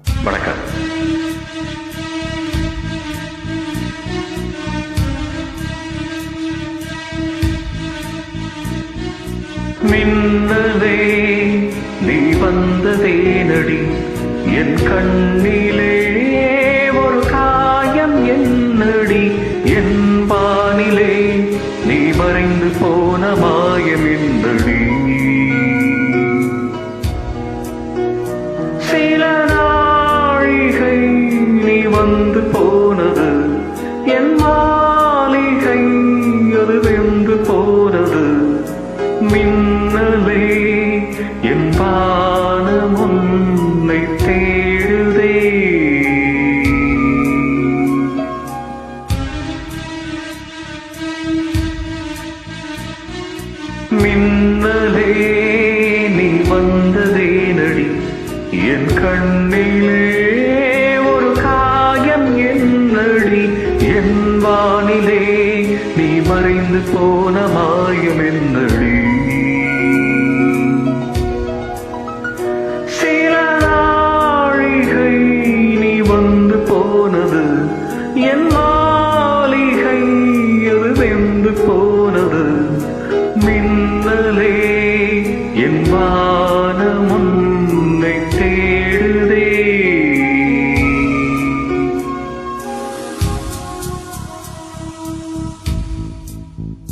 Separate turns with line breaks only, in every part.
வணக்கம். மின்னலே நீ வந்ததேனடி என் கண்ணிலே ஒரு காயம் என்னடி? என் பானிலே நீ மறைந்து போன மாய. வந்து போனது. என் மாளிகை அது வென்று போனது. மின்னலே என் வானம் உன்னை தேடுதே. மின்னலே நீ வந்ததே நடி என் கண்ணிலே வானிலே நீ மறைந்து போன மாயம் என்னடி? சில நாழிகை நீ வந்து போனது என் மாளிகை அது வெந்து போனது. மின்னலே என் மா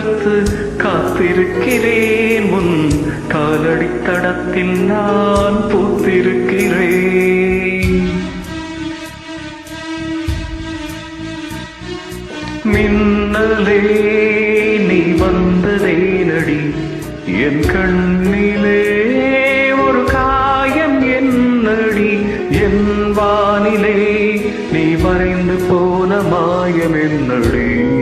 வளர்த்து காத்திருக்கிறேன். முன் காலடி தடத்தில் நான் பூத்திருக்கிறேன். மின்னலே நீ வந்ததே நடி. என் கண்ணிலே ஒரு காயம் என்னடி. என் வானிலே நீ மறைந்து போன மாயம் என்னடி.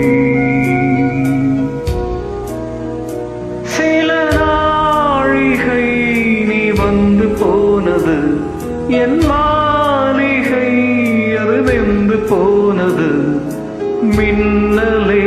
வந்து போனது. என் மாளிகை அது வெந்து போனது. மின்னலே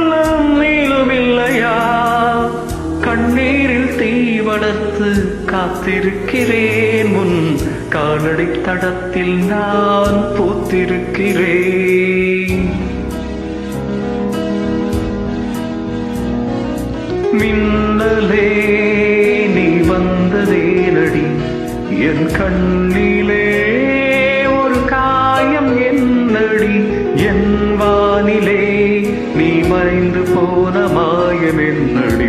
வளர்த்து காத்திருக்கிறேன். முன் காலடி தடத்தில் நான் பூத்திருக்கிறேன். மின்னலே நீ வந்ததே நடி. என் கண்ணிலே ஒரு காயம் என்னடி. என் வானிலே நீ மறைந்து போன மாயம் என்னடி.